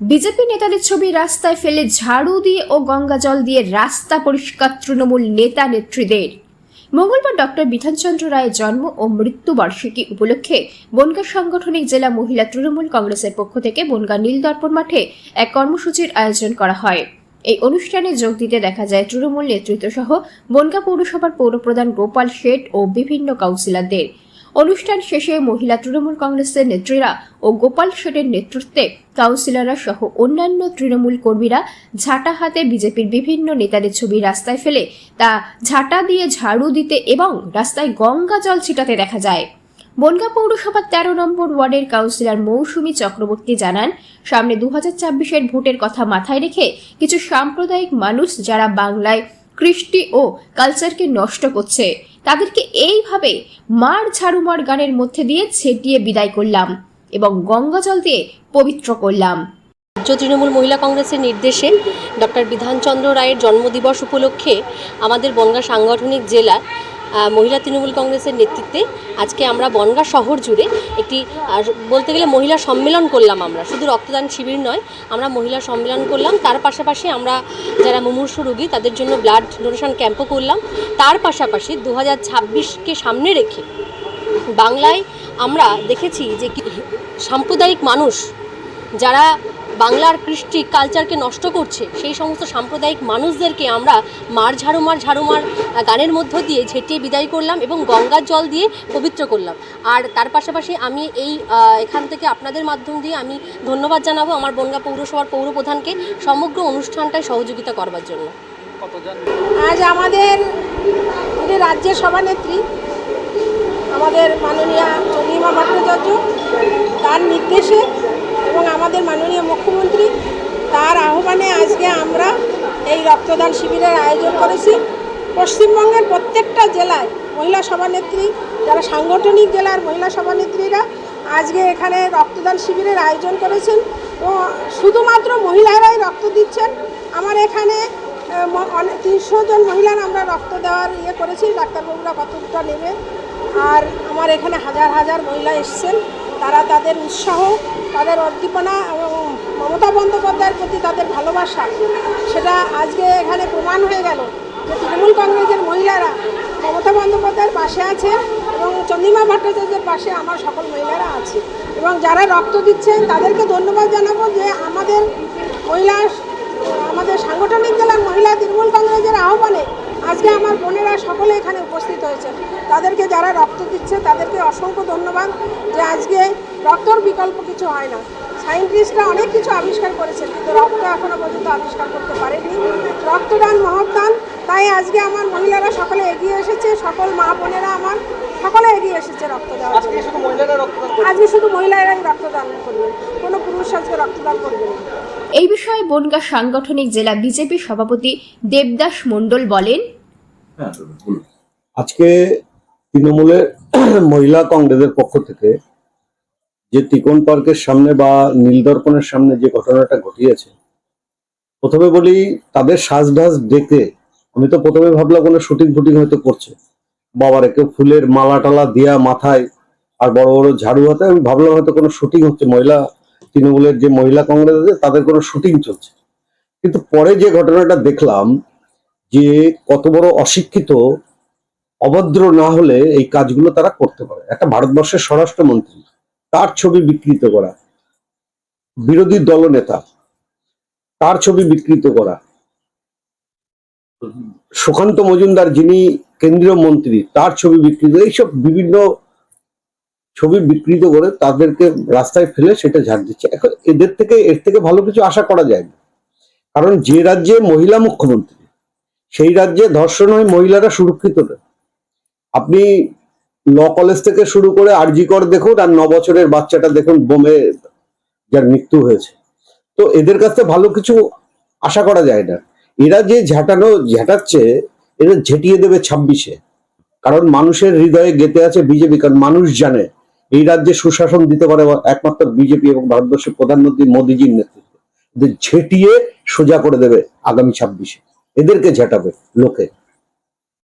BJP নেতাদের ছবি রাস্তায় ফেলে ঝাড়ু দিয়ে ও গঙ্গা জল দিয়ে রাস্তা পরিষ্কার তৃণমূল নেতা নেত্রীদের। মঙ্গলবার ডক্টর বিধানচন্দ্র রায়ের জন্ম ও মৃত্যু বার্ষিকী উপলক্ষে বনগাঁ সাংগঠনিক জেলা মহিলা তৃণমূল কংগ্রেসের পক্ষ থেকে বনগাঁ নীলদর্পণ মাঠে এক কর্মসূচির আয়োজন করা হয়। এই অনুষ্ঠানে যোগ দিতে দেখা যায় তৃণমূল নেতৃত্ব সহ বনগাঁ পৌরসভার পৌরপ্রধান গোপাল শেঠ ও বিভিন্ন কাউন্সিলরদের। অনুষ্ঠান শেষে মহিলা তৃণমূল কংগ্রেসের নেত্রীরা ও গোপাল শেঠের নেতৃত্বে কাউন্সিলররা সহ অন্যান্য তৃণমূল কর্মীরা ঝাঁটা হাতে বিজেপির বিভিন্ন নেতাদের ছবি রাস্তায় ফেলে তা ঝাঁটা দিয়ে ঝাড়ু দিতে এবং রাস্তায় গঙ্গা জল ছিটাতে দেখা যায়। বনগাঁ পৌরসভার তেরো নম্বর ওয়ার্ডের কাউন্সিলর মৌসুমী চক্রবর্তী জানান, সামনে দু হাজার ভোটের কথা মাথায় রেখে কিছু সাম্প্রদায়িক মানুষ যারা বাংলায় কৃষ্টি ও কালচারকে নষ্ট করছে তাদেরকে এইভাবে মার ঝাড়ু মার গানের মধ্যে দিয়ে ছেটিয়ে বিদায় করলাম এবং গঙ্গা জল দিয়ে পবিত্র করলাম। রাজ্য তৃণমূল মহিলা কংগ্রেসের নির্দেশে ডক্টর বিধানচন্দ্র রায়ের জন্মদিবস উপলক্ষে আমাদের বনগা সাংগঠনিক জেলা মহিলা তৃণমূল কংগ্রেসের নেতৃত্বে আজকে আমরা বনগাঁ শহর জুড়ে একটি বলতে গেলে মহিলা সম্মেলন করলাম আমরা। শুধু রক্তদান শিবির নয়, আমরা মহিলা সম্মেলন করলাম। তার পাশাপাশি আমরা যারা মুমূর্ষু রোগী, তাদের জন্য ব্লাড ডোনেশন ক্যাম্পও করলাম। তার পাশাপাশি দু হাজার ছাব্বিশকে সামনে রেখে বাংলায় আমরা দেখেছি যে সাম্প্রদায়িক মানুষ যারা বাংলার কৃষ্টি কালচারকে নষ্ট করছে, সেই সমস্ত সাম্প্রদায়িক মানুষদেরকে আমরা মার ঝাড়ু মার ঝাড়ু মার গানের মধ্য দিয়ে ঝেঁটিয়ে বিদায় করলাম এবং গঙ্গার জল দিয়ে পবিত্র করলাম। আর তার পাশাপাশি আমি এই এখান থেকে আপনাদের মাধ্যম দিয়ে আমি ধন্যবাদ জানাব আমার বনগা পৌরসভার পৌরপ্রধানকে সমগ্র অনুষ্ঠানটায় সহযোগিতা করবার জন্য। আজ আমাদের রাজ্যের সভানেত্রী, আমাদের মাননীয়া চন্দ্রিমা ভট্টাচার্য, তার নির্দেশে আমাদের মাননীয় মুখ্যমন্ত্রী, তার আহ্বানে আজকে আমরা এই রক্তদান শিবিরের আয়োজন করেছি। পশ্চিমবঙ্গের প্রত্যেকটা জেলায় মহিলা সভানেত্রী, যারা সাংগঠনিক জেলার মহিলা সভানেত্রীরা আজকে এখানে রক্তদান শিবিরের আয়োজন করেছেন। ও শুধুমাত্র মহিলারাই রক্ত দিচ্ছেন। আমার এখানে অনেক তিনশো জন মহিলার আমরা রক্ত দেওয়ার ইয়ে করেছি। ডাক্তারবাবুরা কতটা নেবে আর আমার এখানে হাজার হাজার মহিলা এসছেন। তারা তাদের উৎসাহ, তাদের উদ্দীপনা এবং মমতা বন্দ্যোপাধ্যায়ের প্রতি তাদের ভালোবাসা, সেটা আজকে এখানে প্রমাণ হয়ে গেল যে তৃণমূল কংগ্রেসের মহিলারা মমতা বন্দ্যোপাধ্যায়ের পাশে আছে এবং চন্দ্রিমা ভট্টাচার্যের পাশে আমার সকল মহিলারা আছে। এবং যারা রক্ত দিচ্ছেন তাদেরকে ধন্যবাদ জানাব যে আমাদের মহিলা, আমাদের সাংগঠনিক জেলার মহিলা তৃণমূল কংগ্রেসের আহ্বানে আজকে আমার বোনেরা সকলে এখানে উপস্থিত হয়েছে তাদেরকে যারা রক্ত দিচ্ছে, তাদেরকে অসংখ্য ধন্যবাদ। রক্তর বিকল্প কিছু হয় না। সায়েন্টিস্টরা অনেক কিছু আবিষ্কার করেছেন কিন্তু রক্ত এখনও পর্যন্ত আবিষ্কার করতে পারেনি রক্তদান মহৎদান তাই আজকে আমার মহিলারা সকলে এগিয়ে এসেছে সকল মা বোনেরা আমার সকলে এগিয়ে এসেছে রক্ত দেওয়ার আজকে শুধু মহিলারা রক্তদান আজকে শুধু মহিলারাই রক্তদান করবেন কোনো পুরুষ আজকে রক্তদান করবেন না। এই বিষয়ে বনগাঁ সাংগঠনিক জেলা বিজেপি সভাপতি দেবদাস মণ্ডল বলেন। আজকে তৃণমূলের মহিলা কংগ্রেসের পক্ষ থেকে যে তিকোন পার্কের সামনে বা নীলদর্পণের সামনে যে ঘটনাটা ঘটিয়েছে, প্রথমে বলি তাদের সাজঢাজ দেখে, আমি তো প্রথমে ভাবলাম কোনো শুটিং ফুটিং হয়তো করছে। বাবারে কেউ ফুলের মালা টালা দিয়া মাথায় আর বড় বড় ঝাড়ু হাতে, আমি ভাবলাম হয়তো কোনো শুটিং হচ্ছে। মহিলা, তৃণমূলের যে মহিলা কংগ্রেস আছে, তাদের কোনো শুটিং চলছে। কিন্তু পরে যে ঘটনাটা দেখলাম, যে কত বড় অশিক্ষিত, অভদ্র না হলে এই কাজগুলো তারা করতে পারে। একটা ভারতবর্ষের স্বরাষ্ট্রমন্ত্রী তার ছবি বিকৃত করা। বিরোধী দলনেতা, তার ছবি বিকৃত করা। সুকান্ত মজুমদার যিনি কেন্দ্রীয় মন্ত্রী, তার ছবি বিকৃত, এইসব বিভিন্ন ছবি বিকৃত করে তাদেরকে রাস্তায় ফেলে সেটা ঝাড় দিচ্ছে। এখন এদের থেকে, এর থেকে ভালো কিছু আশা করা যায় না কারণ যে রাজ্যে মহিলা মুখ্যমন্ত্রী, সেই রাজ্যে ধর্ষণ হয় মহিলারা সুরক্ষিত নয়। আপনি ল কলেজ থেকে শুরু করে আরজি কর দেখুন আর ন বছরের বাচ্চাটা দেখুন বোমে যার মৃত্যু হয়েছে। তো এদের কাছ ভালো কিছু আশা করা যায় না। এরা যে ঝাঁটানো, ঝাঁটাচ্ছে এদের ঝেঁটিয়ে দেবে ছাব্বিশে। কারণ মানুষের হৃদয়ে গেতে আছে বিজেপি, কারণ মানুষ জানে এই রাজ্যে সুশাসন দিতে পারে একমাত্র বিজেপি এবং ভারতবর্ষের প্রধানমন্ত্রী মোদীজির নেতৃত্বে। ঝেঁটিয়ে সোজা করে দেবে আগামী ছাব্বিশে। এদেরকে ঝেঁটাবে লোকে।